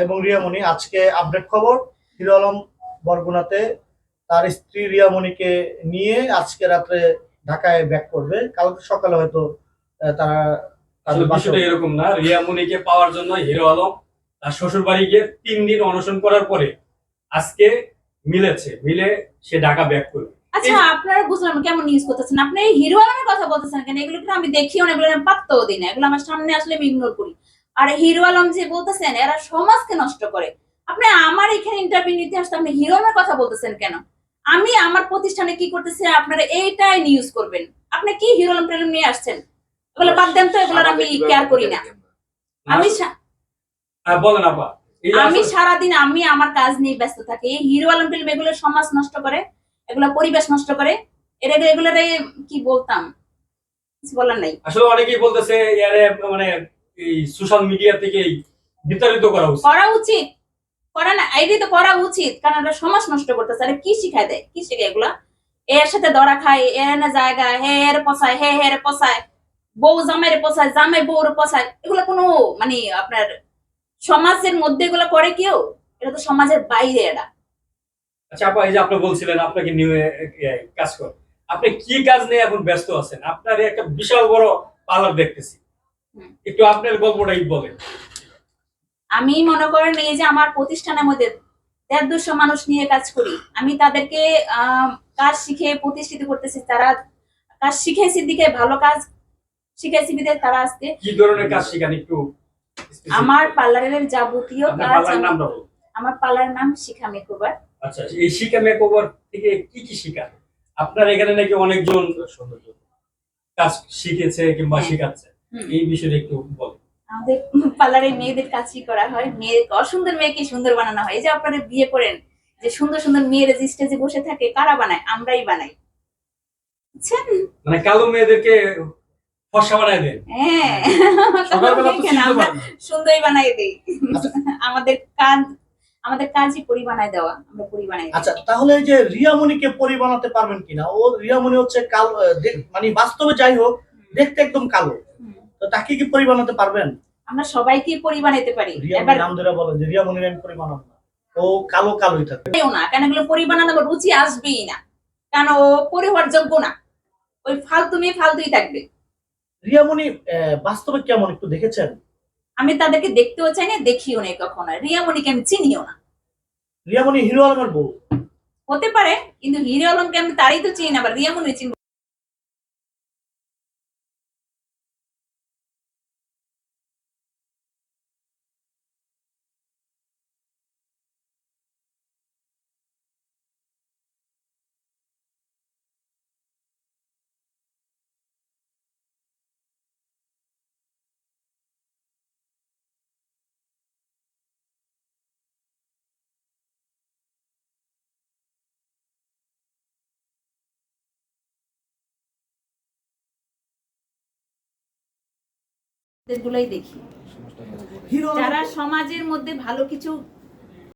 এবং রিয়ামণি আজকে আপডেট খবর। হিরো আলম বরগুনাতে তার স্ত্রী রিয়ামণিকে নিয়ে আজকে রাত্রে ঢাকায় ব্যাক করবে। কালকে সকালে হয়তো আহ, তারা বিষয়টা এরকম না। রিয়া মুনিকে পাওয়ার জন্য হিরো আলম তার শ্বশুর বাড়ি গিয়ে তিন দিন অনশন করার পরে আজকে মিলেছে। মিলে সে ঢাকা ব্যাক করবে। আচ্ছা আপনারা বুঝলাম কেমন নিউজ করতেছেন? আপনি এই হিরো আলমের কথা বলতেছেন কেন? এগুলো কিন্তু আমি দেখিও না এগুলো আমি পাত্তাও দিই না। এগুলো আমার সামনে আসলে আমি ইগনোর করি। আর হিরো আলম যে বলতেছেন এরা সমাজকে নষ্ট করে। আপনি আমার এখানে ইন্টারভিউ নিতে আসতে আপনি হিরো আলমের কথা বলতেছেন কেন? আমি আমার প্রতিষ্ঠানে কি করতেছি আপনারা এইটাই নিউজ করবেন। আপনি কি হিরো আলম টেলম নিয়ে আসছেন? এগুলো বাদ দেন তো এগুলো আমি কেয়ার করি না। আমি হ্যাঁ বলেন আপা। আমি সারাদিন আমি আমার কাজ নিয়ে ব্যস্ত থাকি। হিরো আলম ফিল্ম এগুলো সমাজ নষ্ট করে। এগুলো পরিবেশ নষ্ট করে। এটা এগুলোরে কি বলতাম? কিছু বলার নাই। আসলে অনেকেই বলতেছে ইয়ারে মানে এই সোশ্যাল মিডিয়া থেকেই বিতাড়িত করা উচিত। করা উচিত। করা না এটাই তো করা উচিত কারণ এটা সমাজ নষ্ট করতেছে। আরে কি শিখায় দেয় কি শিখায় এগুলা? এর সাথে ধরা খায় এর না জায়গা হে এর পচায় হে হে এর পচায় বউ জামাইরে পচায় জামাই বউর পচায় এগুলো কোনো মানে আপনার সমাজের মধ্যে এগুলো করে কেউ? এটা তো সমাজের বাইরে এটা আচ্ছা আপা এই যে আপনি বলছিলেন আপনাকে নিয়ে কাজ কর। আপনি কি কাজ নিয়ে এখন ব্যস্ত আছেন? আপনার একটা বিশাল বড় পার্লার দেখতেছি। একটু আপনার গল্পটাই বলেন? আমি মনে করেন এই যে আমার প্রতিষ্ঠানের মধ্যে দেড় দুশো মানুষ নিয়ে কাজ করি। আমি তাদেরকে কাজ শিখে প্রতিষ্ঠিত করতেছি। তারা কাজ শিখেছি দিকে ভালো কাজ শিখেছি বিদে তারা আজকে কি ধরনের কাজ শিখান একটু আমার পার্লারের যাবতীয় কাজ আমার পার্লারের নাম শিখা মেকওভার। আচ্ছা এই শিখা মেকওভার থেকে কি কি শিখান আপনার এখানে নাকি অনেকজন কাজ শিখেছে কিংবা হ্যাঁ। শেখাচ্ছে। এই বিষয়ে একটু বলেন। আমাদের পার্লারে মেয়েদের কাজই করা হয়? মেয়ে অসুন্দর মেয়েকে সুন্দর বানানো হয়? এই যে আপনারা বিয়ে করেন যে সুন্দর সুন্দর মেয়েরা যে স্টেজে বসে থাকে কারা বানায়? আমরাই বানাই। বুঝছেন? মানে কালো মেয়েদেরকে ফর্সা বানায় দেন? হ্যাঁ। সুন্দরই বানাই দিই। আমাদের কাজ আমাদের কাজই পরি বানায় দেওয়া আমরা পরি বানাই আচ্ছা তাহলে যে রিয়ামণিকে পরি বানাতে পারবেন কিনা? ও রিয়ামণি হচ্ছে কালো মানে বাস্তবে যাই হোক দেখতে একদম কালো। তো তাকে কি পরি বানাতে পারবেন? আমরা সবাইকে পরি। বানাইতে পারি এবার রিয়ামণি নাম ধরে বলেন যে রিয়ামণির আমি পরি বানাবো না। ও কালো কালোই থাকে। কেউ না কেন এগুলো পরি বানানো রুচি আসবেই না। কেন ও পরিবার যোগ্য না? ওই ফালতু মেয়ে ফালতুই থাকবে। রিয়ামণি আহ, বাস্তবে কেমন একটু দেখেছেন? আমি তাদেরকে দেখতেও চাই না দেখিও না কখনো। রিয়ামণিকে আমি চিনিও না। রিয়ামণি হিরো আলমের বউ। হতে পারে কিন্তু হিরো আলমকে আমি তারই তো চিনি না আবার রিয়ামণি চিনি গুলোই দেখি। হিরো যারা সমাজের মধ্যে ভালো কিছু